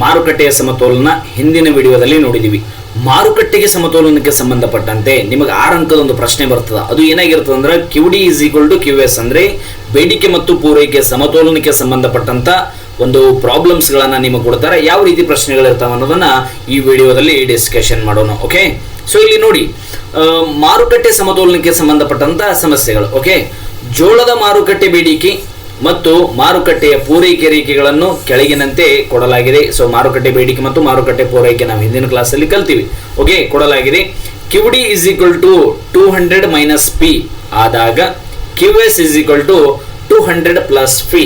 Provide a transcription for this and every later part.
ಮಾರುಕಟ್ಟೆಯ ಸಮತೋಲನ ಹಿಂದಿನ ವಿಡಿಯೋದಲ್ಲಿ ನೋಡಿದ್ದೀವಿ ಮಾರುಕಟ್ಟೆಗೆ ಸಮತೋಲನಕ್ಕೆ ಸಂಬಂಧಪಟ್ಟಂತೆ ನಿಮಗೆ ಆರು ಅಂಕದ ಒಂದು ಪ್ರಶ್ನೆ ಬರ್ತದೆ. ಅದು ಏನಾಗಿರ್ತದೆ ಅಂದ್ರೆ Q D is equal to Q S ಅಂದ್ರೆ ಬೇಡಿಕೆ ಮತ್ತು ಪೂರೈಕೆ ಸಮತೋಲನಕ್ಕೆ ಸಂಬಂಧಪಟ್ಟಂತ ಒಂದು ಪ್ರಾಬ್ಲಮ್ಸ್ ಗಳನ್ನ ನಿಮಗೆ ಕೊಡ್ತಾರೆ. ಯಾವ ರೀತಿ ಪ್ರಶ್ನೆಗಳಿರ್ತಾವೆ ಅನ್ನೋದನ್ನ ಈ ವಿಡಿಯೋದಲ್ಲಿ ಡಿಸ್ಕಷನ್ ಮಾಡೋಣ ಓಕೆ ಸೊ ಇಲ್ಲಿ ನೋಡಿ ಮಾರುಕಟ್ಟೆ ಸಮತೋಲನಕ್ಕೆ ಸಂಬಂಧಪಟ್ಟಂತ ಸಮಸ್ಯೆಗಳು ಓಕೆ ಜೋಳದ ಮಾರುಕಟ್ಟೆ ಬೇಡಿಕೆ ಮತ್ತು ಮಾರುಕಟ್ಟೆಯ ಪೂರೈಕೆ ರೇಖೆಗಳನ್ನು ಕೆಳಗಿನಂತೆ ಕೊಡಲಾಗಿದೆ. ಸೊ ಮಾರುಕಟ್ಟೆ ಬೇಡಿಕೆ ಮತ್ತು ಮಾರುಕಟ್ಟೆ ಪೂರೈಕೆ ನಾವು ಹಿಂದಿನ ಕ್ಲಾಸಲ್ಲಿ ಕಲ್ತೀವಿ. ಓಕೆ ಕೊಡಲಾಗಿದೆ. Q D is equal to two hundred minus P ಆದಾಗ Q S is equal to two hundred plus P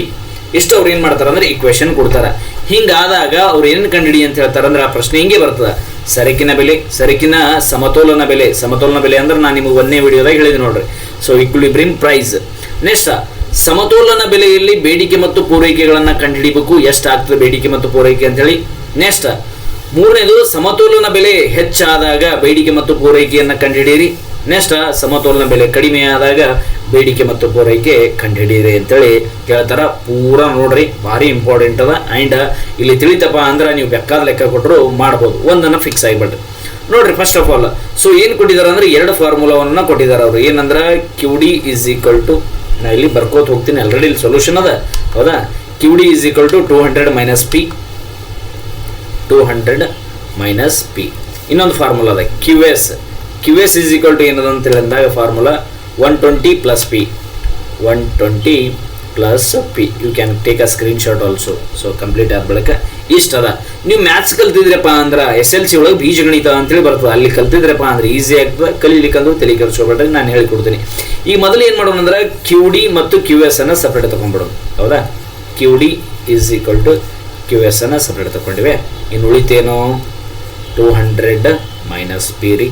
ಇಷ್ಟು ಅವ್ರು ಏನು ಮಾಡ್ತಾರೆ ಅಂದ್ರೆ ಇಕ್ವೇಶನ್ ಕೊಡ್ತಾರೆ. ಹಿಂಗಾದಾಗ ಅವ್ರು ಏನು ಕಂಡಿಡಿ ಅಂತ ಹೇಳ್ತಾರೆ ಅಂದ್ರೆ ಆ ಪ್ರಶ್ನೆ ಹಿಂಗೆ ಬರ್ತದೆ. ಸರಕಿನ ಬೆಲೆ, ಸರಕಿನ ಸಮತೋಲನ ಬೆಲೆ. ಸಮತೋಲನ ಬೆಲೆ ಅಂದ್ರೆ ನಾನು ನಿಮಗೆ ಒಂದನೇ ವಿಡಿಯೋದಾಗ ಹೇಳಿದೆ ನೋಡ್ರಿ. ಸೊ ಇಕ್ವಿಲಿಬ್ರಿಯಂ ಪ್ರೈಸ್ ನೆಕ್ಸ್ಟ್ ಸಮತೋಲನ ಬೆಲೆಯಲ್ಲಿ ಬೇಡಿಕೆ ಮತ್ತು ಪೂರೈಕೆಗಳನ್ನು ಕಂಡುಹಿಡಿಬೇಕು. ಎಷ್ಟಾಗ್ತದೆ ಬೇಡಿಕೆ ಮತ್ತು ಪೂರೈಕೆ ಅಂತ ಹೇಳಿ ನೆಕ್ಸ್ಟ್ ಮೂರನೇದು, ಸಮತೋಲನ ಬೆಲೆ ಹೆಚ್ಚಾದಾಗ ಬೇಡಿಕೆ ಮತ್ತು ಪೂರೈಕೆಯನ್ನು ಕಂಡುಹಿಡಿಯಿರಿ. ನೆಕ್ಸ್ಟ್ ಸಮತೋಲನ ಬೆಲೆ ಕಡಿಮೆ ಆದಾಗ ಬೇಡಿಕೆ ಮತ್ತು ಪೂರೈಕೆ ಕಂಡುಹಿಡಿಯಿರಿ ಅಂತೇಳಿ ಕೇಳ್ತಾರ. ಪೂರಾ ನೋಡ್ರಿ, ಭಾರಿ ಇಂಪಾರ್ಟೆಂಟ್ ಅದ. ಅಂಡ್ ಇಲ್ಲಿ ತಿಳಿತಪ್ಪ ಅಂದ್ರೆ ನೀವು ಬೇಕಾದ ಲೆಕ್ಕ ಕೊಟ್ಟರು ಮಾಡ್ಬೋದು. ಒಂದನ್ನ ಫಿಕ್ಸ್ ಆಗಿಬಿಡ್ರಿ. ನೋಡ್ರಿ ಫಸ್ಟ್ ಆಫ್ ಆಲ್ ಸೊ ಏನು ಕೊಟ್ಟಿದ್ದಾರೆ ಅಂದ್ರೆ ಎರಡು ಫಾರ್ಮುಲಾವನ್ನ ಕೊಟ್ಟಿದ್ದಾರೆ ಅವರು. ಏನಂದ್ರೆ Q D is equal to ನಾ ಇಲ್ಲಿ ಬರ್ಕೋತ ಹೋಗ್ತೀನಿ. ಆಲ್ರೆಡಿ ಇಲ್ಲಿ ಸೊಲ್ಯೂಷನ್ ಅದ. ಹೌದಾ? Q D is equal to two hundred minus P two hundred minus P ಇನ್ನೊಂದು ಫಾರ್ಮುಲಾ ಅದ. Q S Q S is equal to ಏನದ ಅಂತ ಹೇಳಿದಾಗ formula one twenty plus P one twenty plus P you can take a screen shot also so complete ಆದ ಬಳಿಕ ಇಷ್ಟ ಅದ. ನೀವು ಮ್ಯಾಥ್ಸ್ ಕಲ್ತಿದ್ರಪ್ಪ ಅಂದ್ರೆ ಎಸ್ ಎಲ್ ಸಿ ಒಳಗೆ ಬೀಜಗಣಿತ ಅಂತೇಳಿ ಬರ್ತದೆ. ಅಲ್ಲಿ ಕಲ್ತಿದ್ರಪ್ಪ ಅಂದ್ರೆ ಈಸಿ ಆಗ್ತದೆ. ಕಲೀಲಿಕ್ಕಂದ್ರೆ ತಲೆ ಕೆಡಿಸ್ಕೊಬೇಡ್ರಿ ನಾನು ಹೇಳಿಕೊಡ್ತೀನಿ. ಈಗ ಮೊದಲು ಏನು ಮಾಡೋಣ ಅಂದ್ರೆ ಕ್ಯೂ ಡಿ ಮತ್ತು ಕ್ಯೂ ಎಸ್ ಅನ್ನು ಸಪ್ರೇಟ್ ತಗೊಂಡ್ಬಿಡೋದು ಹೌದಾ? Q D is equal to Q S ಅನ್ನು ಸಪ್ರೇಟ್ ತಗೊಂಡಿವೆ. ಇನ್ನು ಉಳಿತೇನು? ಟೂ ಹಂಡ್ರೆಡ್ ಮೈನಸ್ ಪಿ ರೀ.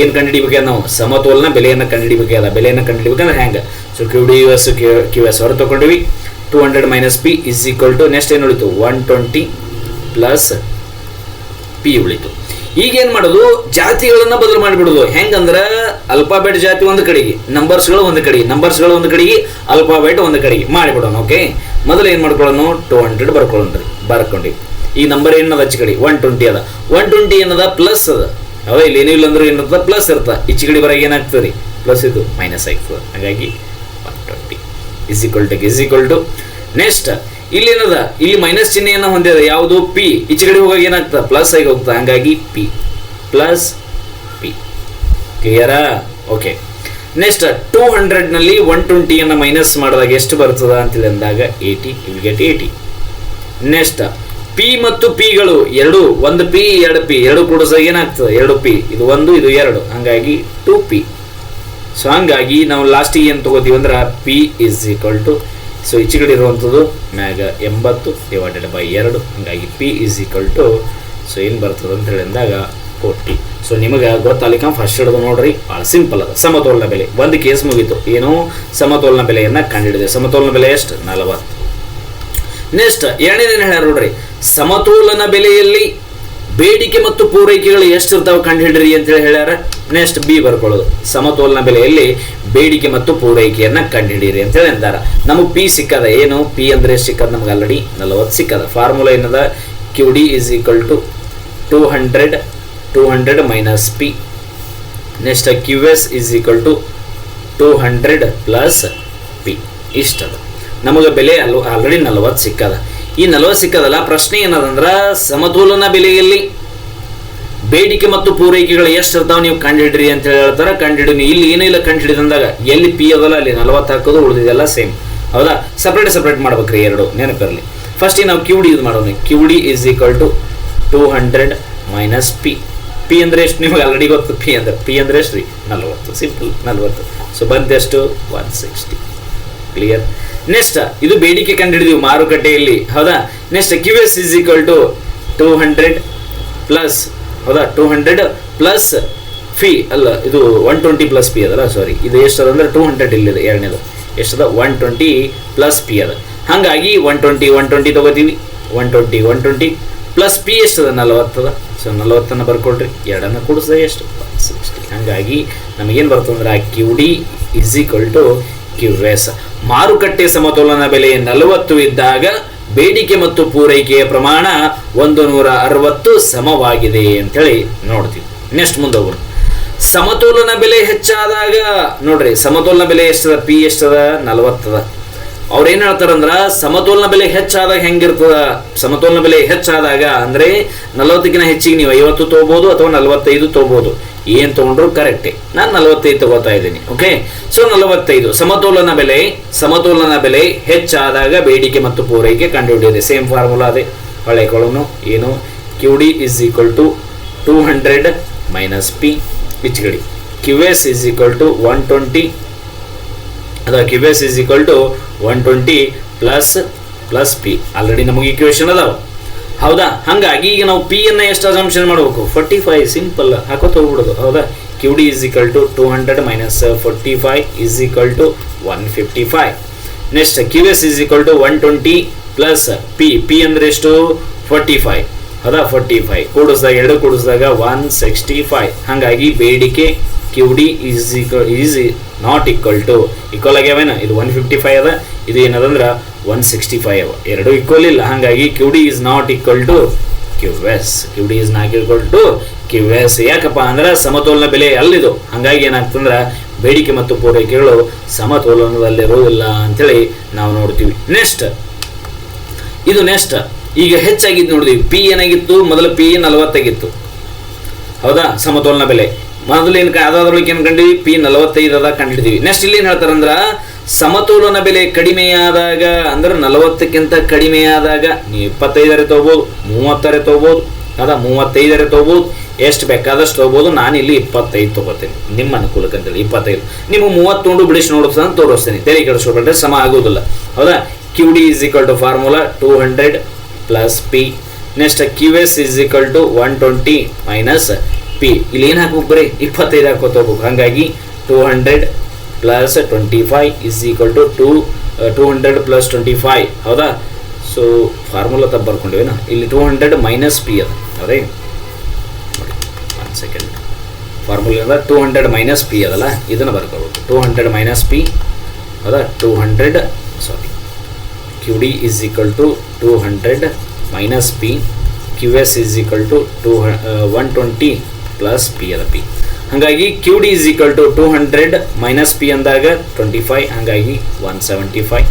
ಏನು ಕಂಡುಹಿಡಿಬೇಕು ನಾವು ಸಮತೋಲನ ಬೆಲೆಯನ್ನು ಕಂಡುಹಿಡಿಬೇಕಾದ ಬೆಲೆಯನ್ನು ಕಂಡುಹಿಡಿಬೇಕಂದ್ರೆ ಹೆಂಗೆ? So Q D you S Q S ಹೊರ ತಗೊಂಡಿವಿ. Two hundred minus P is equal to next ಏನು ಉಳಿತು? ಒನ್ ಟ್ವೆಂಟಿ ಪ್ಲಸ್ ಪಿ ಉಳಿತು. ಈಗ ಏನು ಮಾಡೋದು? ಜಾತಿಗಳನ್ನ ಬದಲು ಮಾಡಿಬಿಡೋದು. ಹೆಂಗಂದ್ರೆ ಅಲ್ಫಾಬೆಟ್ ಜಾತಿ ಒಂದು ಕಡೆಗೆ ನಂಬರ್ಸ್ಗಳು ಒಂದು ಕಡೆಗೆ ನಂಬರ್ಸ್ಗಳು ಒಂದು ಕಡೆಗೆ ಅಲ್ಫಾಬೆಟ್ ಒಂದು ಕಡೆಗೆ ಮಾಡಿಬಿಡೋಣ ಓಕೆ ಮೊದಲು ಏನು ಮಾಡ್ಕೊಳ್ಳೋಣ? ಟೂ ಹಂಡ್ರೆಡ್ ಬರ್ಕೊಳ್ಳೋಣ್ರಿ ಬರ್ಕೊಂಡು. ಈ ನಂಬರ್ ಏನದ ಹಚ್ಚ ಕಡೆ? ಒನ್ ಟ್ವೆಂಟಿ ಅದ. ಒನ್ ಟ್ವೆಂಟಿ ಏನದ? ಪ್ಲಸ್ ಅದ. ಅವ ಇಲ್ಲಿ ಏನಿಲ್ಲ ಅಂದ್ರೆ ಏನದ? ಪ್ಲಸ್ ಇರ್ತ. ಈಚೆ ಕಡೆ ಬರೋ ಏನಾಗ್ತದೆ ರೀ? ಪ್ಲಸ್ ಇದು ಮೈನಸ್ ಆಗ್ತದೆ ಹಾಗಾಗಿ is equal to is equal to next ಇಲ್ಲಿ ಏನದ? ಇಲ್ಲಿ ಮೈನಸ್ ಚಿಹ್ನೆಯನ್ನು ಹೊಂದಿದ. ಯಾವುದು? ಪಿ ಈಚೆಗಡೆ ಹೋಗಾಗ ಏನಾಗ್ತದೆ? ಪ್ಲಸ್ ಆಗಿ ಹೋಗ್ತದೆ. ಹಂಗಾಗಿ ಪಿ ಪ್ಲಸ್ ಪಿ ಕ್ಲಿಯರಾ ಓಕೆ ನೆಕ್ಸ್ಟ್ ಟೂ ಹಂಡ್ರೆಡ್ನಲ್ಲಿ ಒನ್ ಟ್ವೆಂಟಿಯನ್ನು ಮೈನಸ್ ಮಾಡಿದಾಗ ಎಷ್ಟು ಬರ್ತದ ಅಂತೇಳಿ ಅಂದಾಗ eighty will get eighty next P ಮತ್ತು ಪಿಗಳು ಎರಡು, ಒಂದು ಪಿ ಎರಡು ಪಿ ಎರಡು ಕೂಡ ಏನಾಗ್ತದೆ? ಎರಡು ಪಿ ಇದು ಒಂದು, ಇದು ಎರಡು. ಹಂಗಾಗಿ ಟೂ ಪಿ ಸೊ ಹಂಗಾಗಿ ನಾವು ಲಾಸ್ಟಿಗೆ ಏನು ತಗೋತೀವಿ ಅಂದ್ರೆ P is equal to so ಈಚೆ ಇರುವಂಥದ್ದು ಮ್ಯಾಗ ಎಂಬತ್ತು ಡಿವೈಡೆಡ್ ಬೈ ಎರಡು. ಹಂಗಾಗಿ P is equal to so ಏನು ಬರ್ತದೆ ಅಂತ ಹೇಳಿದಾಗ ಫೋರ್ಟಿ ಸೊ ನಿಮಗೆ ಗೊತ್ತಾಲಿಕ ಫಸ್ಟ್ ಹಿಡಿದು ನೋಡ್ರಿ, ಭಾಳ ಸಿಂಪಲ್ ಅದ. ಸಮತೋಲನ ಬೆಲೆ. ಒಂದು ಕೇಸ್ ಮುಗೀತು. ಏನು? ಸಮತೋಲನ ಬೆಲೆಯನ್ನು ಕಂಡುಹಿಡಿದೆ ಸಮತೋಲನ ಬೆಲೆ ಎಷ್ಟು? ನಲವತ್ತು. ನೆಕ್ಸ್ಟ್ ಎರಡನೇದೇನು ಹೇಳ್ಯಾರ ನೋಡ್ರಿ. ಸಮತೋಲನ ಬೆಲೆಯಲ್ಲಿ ಬೇಡಿಕೆ ಮತ್ತು ಪೂರೈಕೆಗಳು ಎಷ್ಟು ಹಿಡಿರಿ ಅಂತ ಹೇಳಿ ಹೇಳ್ಯಾರ. ನೆಕ್ಸ್ಟ್ ಬಿ ಬರ್ಕೊಳ್ಳೋದು. ಸಮತೋಲನ ಬೆಲೆಯಲ್ಲಿ ಬೇಡಿಕೆ ಮತ್ತು ಪೂರೈಕೆಯನ್ನ ಕಂಡುಹಿಡಿಯಿರಿ ಅಂತೇಳಿ ಅಂದಾರ. ನಮಗೆ ಪಿ ಸಿಕ್ಕದ ಏನು? ಪಿ ಅಂದ್ರೆ ಸಿಕ್ಕದ? ನಮ್ಗೆ ಆಲ್ರೆಡಿ ನಲವತ್ತು ಸಿಕ್ಕದ. ಫಾರ್ಮುಲಾ ಏನದ? Q D is equal to two hundred two hundred minus P next Q S is equal to two hundred plus P ಇಷ್ಟದ. ನಮಗೆ ಬೆಲೆ ಅಲ್ ಆಲ್ರೆಡಿ ನಲವತ್ತು ಸಿಕ್ಕದ. ಈ ನಲವತ್ತು ಸಿಕ್ಕದಲ್ಲ, ಪ್ರಶ್ನೆ ಏನದಂದ್ರೆ, ಸಮತೋಲನ ಬೆಲೆಯಲ್ಲಿ ಬೇಡಿಕೆ ಮತ್ತು ಪೂರೈಕೆಗಳು ಎಷ್ಟು ಇರ್ತಾವೆ ನೀವು ಕಂಡುಹಿಡ್ರಿ ಅಂತ ಹೇಳಿ ಹೇಳ್ತಾರೆ. ಕಂಡುಹಿಡಿ ನೀವು ಇಲ್ಲಿ ಏನಿಲ್ಲ ಕಂಡುಹಿಡಿದಂದಾಗ ಎಲ್ಲಿ ಪಿ ಅದಲ್ಲ, ಅಲ್ಲಿ ನಲವತ್ತು ಹಾಕೋದು, ಉಳಿದಿದೆಲ್ಲ ಸೇಮ್ ಹೌದಾ? ಸಪ್ರೇಟ್ ಸಪ್ರೇಟ್ ಮಾಡ್ಬೇಕ್ರಿ ಎರಡು ನೆನಪಿರಲಿ. ಫಸ್ಟ್ ನಾವು ಕ್ಯೂ ಡಿ ಯೂಸ್ ಮಾಡೋಣ Q D is equal to two hundred minus P P ಅಂದ್ರೆ ಎಷ್ಟು? ನಿಮಗೆ ಆಲ್ರೆಡಿ ಗೊತ್ತು. ಪಿ ಅಂದ್ರೆ ಪಿ ಅಂದ್ರೆ ಎಷ್ಟು ರೀ ನಲ್ವತ್ತು. ಸಿಂಪಲ್ ನಲ್ವತ್ತು. ಸೊ ಬಂದೆಷ್ಟು? ಒನ್ ಸಿಕ್ಸ್ಟಿ ಕ್ಲಿಯರ್ ನೆಕ್ಸ್ಟ್, ಇದು ಬೇಡಿಕೆ ಕಂಡುಹಿಡಿದೀವಿ ಮಾರುಕಟ್ಟೆಯಲ್ಲಿ. ಹೌದಾ? Next Q S is equal to two hundred plus ಹೌದಾ? ಟೂ ಹಂಡ್ರೆಡ್ ಪ್ಲಸ್ ಫಿ ಅಲ್ಲ, ಇದು ಒನ್ ಟ್ವೆಂಟಿ ಪ್ಲಸ್ ಪಿ ಅದಲ್ಲ ಸಾರಿ ಇದು ಎಷ್ಟದ ಅಂದ್ರೆ ಟೂ ಹಂಡ್ರೆಡ್ ಇಲ್ಲಿದೆ, ಎರಡನೇದು. ಎಷ್ಟದ? ಒನ್ ಟ್ವೆಂಟಿ ಪ್ಲಸ್ ಪಿ ಅದ. ಹಾಗಾಗಿ ಒನ್ ಟ್ವೆಂಟಿ ಒನ್ ಟ್ವೆಂಟಿ ತಗೋತೀವಿ. One twenty one twenty plus P ಎಷ್ಟದ? ನಲವತ್ತದ. ಸೊ ನಲವತ್ತನ್ನು ಬರ್ಕೊಳ್ರಿ. ಎರಡನ್ನು ಕೂಡಿಸಿದ ಎಷ್ಟು? ಸಿಕ್ಸ್ಟಿ ಹಾಗಾಗಿ ನಮಗೇನು ಬರ್ತಂದ್ರೆ Q D is equal to Q S ಮಾರುಕಟ್ಟೆ ಸಮತೋಲನ ಬೆಲೆ ನಲವತ್ತು ಇದ್ದಾಗ ಬೇಡಿಕೆ ಮತ್ತು ಪೂರೈಕೆಯ ಪ್ರಮಾಣ ಒಂದು ನೂರ ಅರವತ್ತು ಸಮವಾಗಿದೆ ಅಂತೇಳಿ ನೋಡ್ತೀವಿ. ನೆಕ್ಸ್ಟ್ ಮುಂದೆ ಹೋಗೋಣ ಸಮತೋಲನ ಬೆಲೆ ಹೆಚ್ಚಾದಾಗ, ನೋಡ್ರಿ, ಸಮತೋಲನ ಬೆಲೆ ಎಷ್ಟದ? ಪಿ ಎಷ್ಟದ? ನಲವತ್ತದ. ಅವ್ರು ಏನ್ ಹೇಳ್ತಾರಂದ್ರ, ಸಮತೋಲನ ಬೆಲೆ ಹೆಚ್ಚಾದಾಗ ಹೆಂಗಿರ್ತದ? ಸಮತೋಲನ ಬೆಲೆ ಹೆಚ್ಚಾದಾಗ ಅಂದ್ರೆ ನಲವತ್ತಕ್ಕಿಂತ ಹೆಚ್ಚಿಗೆ ನೀವು ಐವತ್ತು ತಗೋಬಹುದು ಅಥವಾ ನಲವತ್ತೈದು ತಗೋಬಹುದು ಏನ್ ತೊಗೊಂಡ್ರು ಕರೆಕ್ಟೇ ನಾನು ನಲವತ್ತೈದು ತಗೋತಾ ಇದ್ದೀನಿ ಓಕೆ ಸೊ ನಲವತ್ತೈದು. ಸಮತೋಲನ ಬೆಲೆ ಸಮತೋಲನ ಬೆಲೆ ಹೆಚ್ಚಾದಾಗ ಬೇಡಿಕೆ ಮತ್ತು ಪೂರೈಕೆ ಕಂಡುಹಿಡಿಯಿದೆ ಸೇಮ್ ಫಾರ್ಮುಲಾ ಅದೇ. ಹಳೆ ಕೊಳನು ಏನು? Q D is equal to two hundred minus P ಇಚ್ಗಡಿ Q S is equal to one twenty ಅಥವಾ Q S is equal to one twenty plus plus P already ನಮಗೆ ಇಕ್ವೇಶನ್ ಅದಾವ. ಹೌದಾ? ಹಂಗಾಗಿ ಈಗ ನಾವು ಪಿ ಅನ್ನ ಎಷ್ಟು ಅಸಂಪ್ಷನ್ ಮಾಡಬೇಕು? ಫೋರ್ಟಿ ಫೈವ್ ಸಿಂಪಲ್ ಹಾಕೋತ ಹೋಗ್ಬಿಡೋದು. ಹೌದಾ? Q D is equal to two hundred minus forty five is equal to one fifty five next Q S is equal to one twenty plus P P ಅಂದ್ರೆ ಎಷ್ಟು? Forty five ಹೌದಾ? Forty five ಕೂಡಿಸಿದಾಗ ಎರಡು, ಕೂಡಿಸಿದಾಗ one sixty five ಹಾಗಾಗಿ ಬೇಡಿಕೆ Q D is equal is not equal to equal ಆಗ್ಯಾವೇನ ಇದು one fifty five ಅದ. ಇದು ಏನದಂದ್ರೆ ಒನ್ ಸಿಕ್ಸ್ಟಿ ಫೈವ್ ಎರಡು ಈಕ್ವಲ್ ಇಲ್ಲ. ಹಾಗಾಗಿ Q D is not equal to Q S Q D is not equal to Q S ಯಾಕಪ್ಪ ಅಂದ್ರೆ ಸಮತೋಲನ ಬೆಲೆ ಅಲ್ಲಿದು. ಹಾಗಾಗಿ ಏನಾಗ್ತಂದ್ರೆ ಬೇಡಿಕೆ ಮತ್ತು ಪೂರೈಕೆಗಳು ಸಮತೋಲನದಲ್ಲಿರುವುದಿಲ್ಲ ಅಂತೇಳಿ ನಾವು ನೋಡ್ತೀವಿ. ನೆಕ್ಸ್ಟ್ ಇದು ನೆಕ್ಸ್ಟ್ ಈಗ ಹೆಚ್ಚಾಗಿದ್ದು ನೋಡಿದ್ವಿ. ಪಿ ಏನಾಗಿತ್ತು? ಮೊದಲು ಪಿ ನಲವತ್ತಾಗಿತ್ತು ಹೌದಾ? ಸಮತೋಲನ ಬೆಲೆ. ಮೊದಲು ಏನು ಅದಾದ್ರೊಳಗೆ ಏನು ಕಂಡಿದ್ವಿ? ಪಿ ನಲವತ್ತೈದು ಅದ ಕಂಡಿಡ್ತೀವಿ ನೆಕ್ಸ್ಟ್ ಇಲ್ಲಿ ಏನು ಹೇಳ್ತಾರಂದ್ರ ಸಮತೋಲನ ಬೆಲೆ ಕಡಿಮೆಯಾದಾಗ ಅಂದ್ರೆ ನಲವತ್ತಕ್ಕಿಂತ ಕಡಿಮೆಯಾದಾಗ ನೀವು ಇಪ್ಪತ್ತೈದರೆ ತಗೋಬಹುದು ಮೂವತ್ತರೆ ತಗೋಬಹುದು ಅದ ಮೂವತ್ತೈದರೆ ತಗೋಬಹುದು ಎಷ್ಟು ಬೇಕಾದಷ್ಟು ತಗೋಬಹುದು ನಾನು ಇಲ್ಲಿ ಇಪ್ಪತ್ತೈದು ತಗೋತೀನಿ. ನಿಮ್ಮ ಅನುಕೂಲಕ್ಕೆ ಅಂತೇಳಿ, ಇಪ್ಪತ್ತೈದು. ನಿಮಗೆ ಮೂವತ್ತು ತೊಗೊಂಡು ಬಿಡಿಸಿ ನೋಡಿಸ್ ಅಂತ ತೋರಿಸ್ತೀನಿ. ತೆರೆ ಕೆಡಿಸ್ಕೊಬಿಟ್ರೆ ಸಮ ಆಗೋದಿಲ್ಲ. ಹೌದಾ? Q D is equal to formula two hundred plus P next Q S is equal to one twenty minus P ಇಲ್ಲಿ ಏನು ಹಾಕ್ಬೇಕು ಬರೀ? ಇಪ್ಪತ್ತೈದು ಹಾಕೋತ ಹೋಗ್ಬೇಕು. ಹಾಗಾಗಿ two hundred plus twenty five is equal to two two hundred plus twenty five ಹೌದಾ? So formula ತಪ್ಪು ಬರ್ಕೊಂಡಿವೇನ ಇಲ್ಲಿ ಟೂ ಹಂಡ್ರೆಡ್ ಮೈನಸ್ ಪಿ ಅದ. ಹೌದೇ? ನೋಡಿ ಸೆಕೆಂಡ್ ಫಾರ್ಮುಲಿಂದ ಟೂ ಹಂಡ್ರೆಡ್ ಮೈನಸ್ ಪಿ ಅದಲ್ಲ? ಇದನ್ನು ಬರ್ಕೋಬೇಕು ಟೂ ಹಂಡ್ರೆಡ್ ಮೈನಸ್ ಪಿ ಹೌದಾ? Two hundred sorry Q D is equal to two hundred minus P Q S is equal to two one twenty plus P ಅದ P ಹಾಗಾಗಿ Q D is equal to two hundred minus P ಅಂದಾಗ twenty five ಹಾಗಾಗಿ one seventy five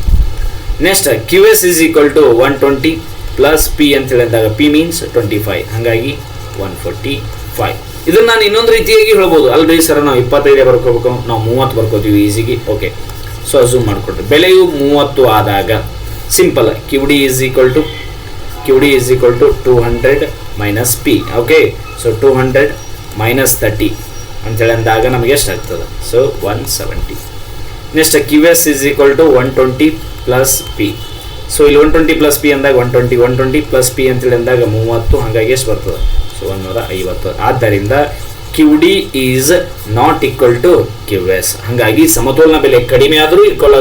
next Q S is equal to one twenty plus P ಅಂತ ಹೇಳಿದಾಗ P means twenty five ಹಾಗಾಗಿ one forty five ಇದನ್ನ ನಾನು ಇನ್ನೊಂದು ರೀತಿಯಾಗಿ ಹೇಳ್ಬೋದು. ಅಲ್ರಿ ಸರ್ ನಾವು ಇಪ್ಪತ್ತೈದೇ ಬರ್ಕೋಬೇಕು. ನಾವು ಮೂವತ್ತು ಬರ್ಕೋತೀವಿ ಈಸಿಗೆ. ಓಕೆ ಸೊ ಅಸೂಮ್ ಮಾಡಿಕೊಟ್ರಿ ಬೆಲೆಯು ಮೂವತ್ತು ಆದಾಗ simple Q D is equal to Q D is equal to two hundred minus P okay so two hundred minus thirty ಅಂತೇಳಿ ಅಂದಾಗ ನಮಗೆ ಎಷ್ಟು ಆಗ್ತದೆ so one seventy next Q S is equal to one twenty plus P so ಇಲ್ಲಿ one twenty plus P ಅಂದಾಗ one twenty one twenty plus P ಅಂತೇಳಿ ಅಂದಾಗ ಮೂವತ್ತು, ಹಾಗಾಗಿ ಎಷ್ಟು ಬರ್ತದೆ? ಸೊ ಒನ್ನೂರ ಐವತ್ತು. ಆದ್ದರಿಂದ Q D is not equal to Q S ಹಾಗಾಗಿ ಸಮತೋಲನ ಬೆಲೆ ಕಡಿಮೆ ಆದರೂ ಈಕ್ವಲ್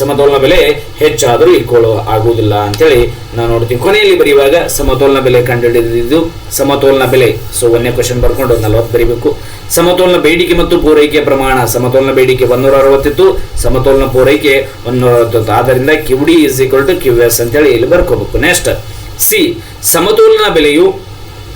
ಸಮತೋಲನ ಬೆಲೆ ಹೆಚ್ಚಾದರೂ ಈಕ್ವಲ್ ಆಗುವುದಿಲ್ಲ ಅಂತೇಳಿ ನಾವು ನೋಡ್ತೀವಿ ಕೊನೆಯಲ್ಲಿ ಬರೆಯುವಾಗ ಸಮತೋಲನ ಬೆಲೆ ಕಂಡುಹಿಡಿದಿದ್ದು ಸಮತೋಲನ ಬೆಲೆ. ಸೊ ಒಂದನೇ ಕ್ವಶನ್ ಬರ್ಕೊಂಡು ನಲವತ್ತು ಬರೀಬೇಕು. ಸಮತೋಲನ ಬೇಡಿಕೆ ಮತ್ತು ಪೂರೈಕೆ ಪ್ರಮಾಣ. ಸಮತೋಲನ ಬೇಡಿಕೆ ಒಂದೂರ ಅರವತ್ತಿತ್ತು ಸಮತೋಲನ ಪೂರೈಕೆ ಒಂದೂರ ಅರವತ್ತಿತ್ತು ಆದ್ದರಿಂದ Q D is equal to Q S ಅಂತೇಳಿ ಇಲ್ಲಿ ಬರ್ಕೋಬೇಕು. ನೆಕ್ಸ್ಟ್ ಸಿ ಸಮತೋಲನ ಬೆಲೆಯು,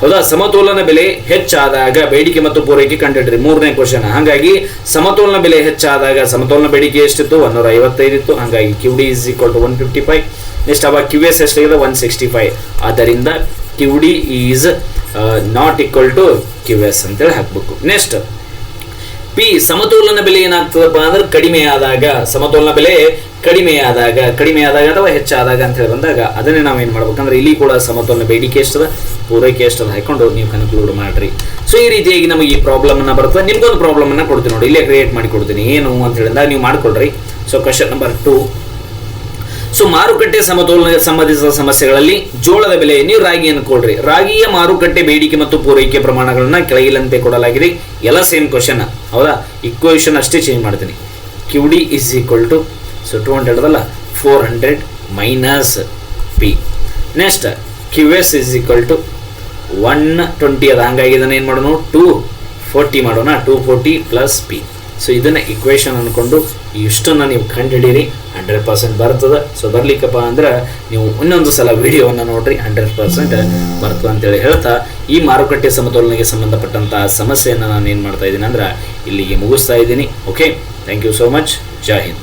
ಹೌದಾ? ಸಮತೋಲನ ಬೆಲೆ ಹೆಚ್ಚಾದಾಗ ಬೇಡಿಕೆ ಮತ್ತು ಪೂರೈಕೆ ಕಂಡಿಡ್ರಿ ಮೂರನೇ ಕ್ವಶನ್ ಹಾಗಾಗಿ ಸಮತೋಲನ ಬೆಲೆ ಹೆಚ್ಚಾದಾಗ ಸಮತೋಲನ ಬೇಡಿಕೆ ಎಷ್ಟಿತ್ತು? ಒನ್ನೂರ ಐವತ್ತೈದು ಇತ್ತು ಹಾಗಾಗಿ Q D is equal to one fifty five next ಅವಾಗ ಕ್ಯೂ ಎಸ್ ಎಷ್ಟಾಗಿದೆ? ಒನ್ ಸಿಕ್ಸ್ಟಿ ಫೈವ್ ಆದ್ದರಿಂದ Q D is not equal to Q S ಅಂತೇಳಿ ಹಾಕ್ಬೇಕು. ನೆಕ್ಸ್ಟ್ ಪಿ ಸಮತೋಲನ ಬೆಲೆ ಏನಾಗ್ತದಪ್ಪ ಅಂದ್ರೆ ಕಡಿಮೆ ಆದಾಗ ಸಮತೋಲನ ಬೆಲೆ ಕಡಿಮೆ ಆದಾಗ ಕಡಿಮೆ ಆದಾಗ ಅಥವಾ ಹೆಚ್ಚಾದಾಗ ಅಂತ ಹೇಳಿ ಬಂದಾಗ ಅದನ್ನೇ ನಾವು ಏನು ಮಾಡ್ಬೇಕಂದ್ರೆ ಇಲ್ಲಿ ಕೂಡ ಸಮತೋಲನ ಬೇಡಿಕೆ ಎಷ್ಟದ ಪೂರೈಕೆ ಎಷ್ಟದ ಹಾಕೊಂಡು ನೀವು ಕನ್ಕ್ಲೂಡ್ ಮಾಡ್ರಿ. ಸೊ ಈ ರೀತಿಯಾಗಿ ನಮಗೆ ಈ ಪ್ರಾಬ್ಲಮ್ ಅನ್ನ ಬರ್ತದೆ. ನಿಮ್ಗೊಂದು ಪ್ರಾಬ್ಲಮ್ ಅನ್ನ ಕೊಡ್ತೀನಿ ನೋಡಿ. ಇಲ್ಲೇ ಕ್ರಿಯೇಟ್ ಮಾಡಿ ಕೊಡ್ತೀನಿ ಏನು ಅಂತ ಹೇಳಿದಾಗ ನೀವು ಮಾಡ್ಕೊಳ್ರಿ so question number two so ಮಾರುಕಟ್ಟೆ ಸಮತೋಲನಕ್ಕೆ ಸಂಬಂಧಿಸಿದ ಸಮಸ್ಯೆಗಳಲ್ಲಿ ಜೋಳದ ಬೆಲೆ ನೀವು ರಾಗಿಯನ್ನು ಕೊಡ್ರಿ. ರಾಗಿಯ ಮಾರುಕಟ್ಟೆ ಬೇಡಿಕೆ ಮತ್ತು ಪೂರೈಕೆ ಪ್ರಮಾಣಗಳನ್ನ ಕೆಳಗಿಲ್ಲಂತೆ ಕೊಡಲಾಗಿದೆ. ಎಲ್ಲ ಸೇಮ್ ಕ್ವಶನ್ ಹೌದಾ? ಇಕ್ವೇಶನ್ ಅಷ್ಟೇ ಚೇಂಜ್ ಮಾಡ್ತೀನಿ. Q D is equal to so two hundred ಅದಲ್ಲ four hundred minus P next Q S is equal to one twenty ಅದ. ಹಂಗಾಗಿ ಇದನ್ನು ಏನು ಮಾಡೋಣ? ಟೂ ಫೋರ್ಟಿ ಮಾಡೋಣ. Two forty plus P so ಇದನ್ನು ಇಕ್ವೇಶನ್ ಅಂದ್ಕೊಂಡು ಇಷ್ಟನ್ನು ನೀವು ಕಂಡುಹಿಡೀರಿ ಹಂಡ್ರೆಡ್ ಪರ್ಸೆಂಟ್ ಬರ್ತದೆ. ಸೊ ಬರ್ಲಿಕ್ಕಪ್ಪ ಅಂದ್ರೆ ನೀವು ಇನ್ನೊಂದು ಸಲ ವಿಡಿಯೋವನ್ನು ನೋಡ್ರಿ ಹಂಡ್ರೆಡ್ ಪರ್ಸೆಂಟ್ ಬರ್ತದೆ ಅಂತೇಳಿ ಹೇಳ್ತಾ, ಈ ಮಾರುಕಟ್ಟೆ ಸಮತೋಲನೆಗೆ ಸಂಬಂಧಪಟ್ಟಂತಹ ಸಮಸ್ಯೆಯನ್ನು ನಾನು ಏನು ಮಾಡ್ತಾ ಇದ್ದೀನಿ ಅಂದ್ರೆ, ಇಲ್ಲಿಗೆ ಮುಗಿಸ್ತಾ ಇದ್ದೀನಿ. Okay thank you so much Jai Hind